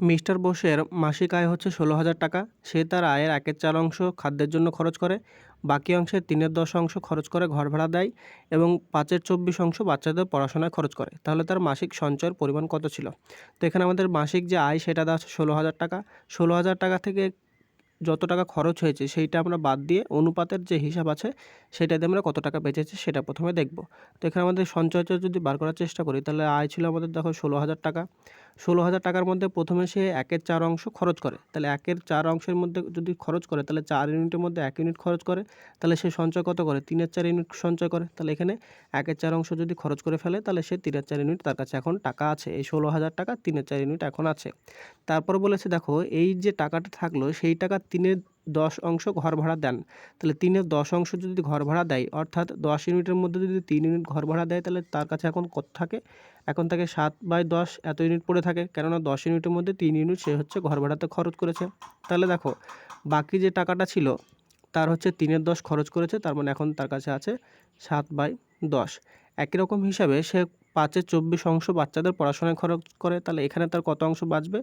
Mister বোসের মাসিক আয় হচ্ছে ষোলো হাজার টাকা। সে তার আয়ের একের চার অংশ খাদ্যের জন্য খরচ করে, বাকি অংশের তিনের দশ অংশ খরচ করে ঘর ভাড়া দেয় এবং পাঁচের চব্বিশ অংশ বাচ্চাদের পড়াশোনায় খরচ করে। তাহলে তার মাসিক সঞ্চয়ের পরিমাণ কত ছিল? তো এখানে আমাদের মাসিক যে আয়, সেটা দেওয়া ষোলো হাজার টাকা। ষোলো হাজার টাকা থেকে যত টাকা খরচ হয়েছে সেইটা আমরা বাদ দিয়ে অনুপাতের যে হিসাব আছে সেটাতে আমরা কত টাকা বেঁচেছে সেটা প্রথমে দেখব। তো এখানে আমাদের সঞ্চয়টা যদি বার করার চেষ্টা করি তাহলে আয় ছিল আমাদের দেখো ষোলো হাজার টাকা। ষোলো হাজার টাকার মধ্যে প্রথমে সে একের চার অংশ খরচ করে। তাহলে একের চার অংশের মধ্যে যদি খরচ করে তাহলে চার ইউনিটের মধ্যে এক ইউনিট খরচ করে। তাহলে সে সঞ্চয় কত করে? তিনের চার ইউনিট সঞ্চয় করে। তাহলে এখানে একের চার অংশ যদি খরচ করে ফেলে তাহলে সে তিনের চার ইউনিট তার কাছে এখন টাকা আছে। এই ষোলো হাজার টাকা তিনের চার ইউনিট এখন আছে। তারপর বলেছে দেখো এই যে টাকাটা থাকল সেই টাকা তিনের দশ অংশ ঘর ভাড়া দেন। তাহলে তিনের দশ অংশ যদি ঘর ভাড়া দেয়, অর্থাৎ দশ ইউনিটের মধ্যে যদি তিন ইউনিট ঘর ভাড়া দেয়, তাহলে তার কাছে এখন কত থাকে? এখন থাকে সাত বাই দশ এত ইউনিট পড়ে থাকে, কেননা দশ ইউনিটের মধ্যে তিন ইউনিট সে হচ্ছে ঘর ভাড়াতে খরচ করেছে। তাহলে দেখো, বাকি যে টাকাটা ছিল, তার হচ্ছে তিনের দশ খরচ করেছে, তার মানে এখন তার কাছে আছে সাত বাই দশ। একই রকম হিসাবে সে পাঁচের চব্বিশ অংশ বাচ্চাদের পড়াশোনায় খরচ করে, তাহলে এখানে তার কত অংশ বাঁচবে?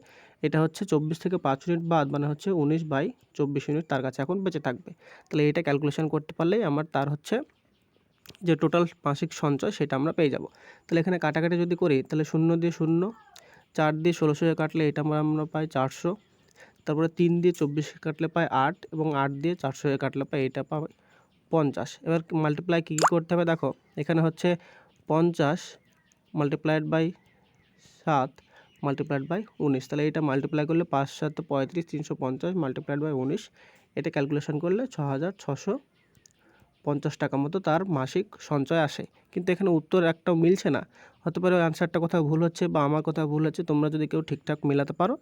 এটা হচ্ছে চব্বিশ থেকে পাঁচ ইউনিট বাদ মানে হচ্ছে উনিশ বাই চব্বিশ ইউনিট তার কাছে এখন বেঁচে থাকবে। তাহলে এটা ক্যালকুলেশন করতে পারলেই আমার তার হচ্ছে যে টোটাল মাসিক সঞ্চয় সেটা আমরা পেয়ে যাব। তাহলে এখানে কাটাকাটি যদি করি, তাহলে শূন্য দিয়ে শূন্য, চার দিয়ে ষোলোশো কাটলে এটা আমরা পাই চারশো, তারপরে তিন দিয়ে চব্বিশ কাটলে পাই আট এবং আট দিয়ে চারশো কাটলে পাই এটা পাই পঞ্চাশ। এবার মাল্টিপ্লাই কী কী করতে হবে? দেখো, এখানে হচ্ছে পঞ্চাশ মাল্টিপ্লাইড বাই সাত মাল্টিপ্লাইড বাই উনিশ। তাহলে এটা মাল্টিপ্লাই করলে পাঁচ, সাত, পঁয়ত্রিশ, তিনশো পঞ্চাশ মাল্টিপ্লাইড বাই উনিশ। এটা ক্যালকুলেশন করলে ছ হাজার ছশো পঞ্চাশ টাকা মতো তার মাসিক সঞ্চয় আসে। কিন্তু এখানে উত্তর একটাও মিলছে না। হতে পারে অ্যান্সারটা কোথাও ভুল হচ্ছে বা আমার কোথাও ভুল হচ্ছে, তোমরা যদি কেউ ঠিকঠাক মেলাতে পারো,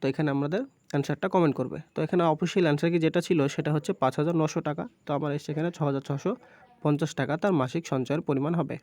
তো এখানে আমাদের অ্যান্সারটা কমেন্ট করবে। তো এখানে অফিসিয়াল অ্যান্সার কি যেটা ছিল, সেটা হচ্ছে পাঁচ হাজার নশো টাকা। তো আমার এসে এখানে ছ হাজার ছশো পঞ্চাশ টাকা তার মাসিক সঞ্চয়ের পরিমাণ হবে।